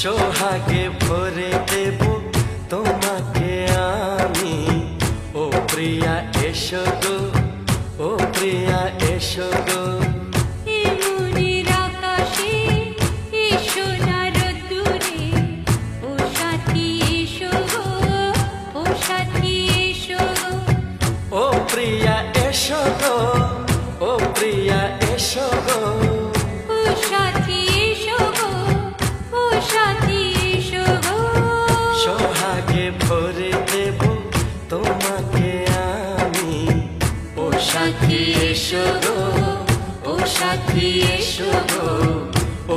সোহাগে ভরে দেব তোমাকে আমি। ও প্রিয়া এসো গো ও প্রিয়া এসো গো। আকাশে এসো ভরে দেব তোমাকে আমি। ও সাথী এসো গো। ও সাথী এসো গো। ও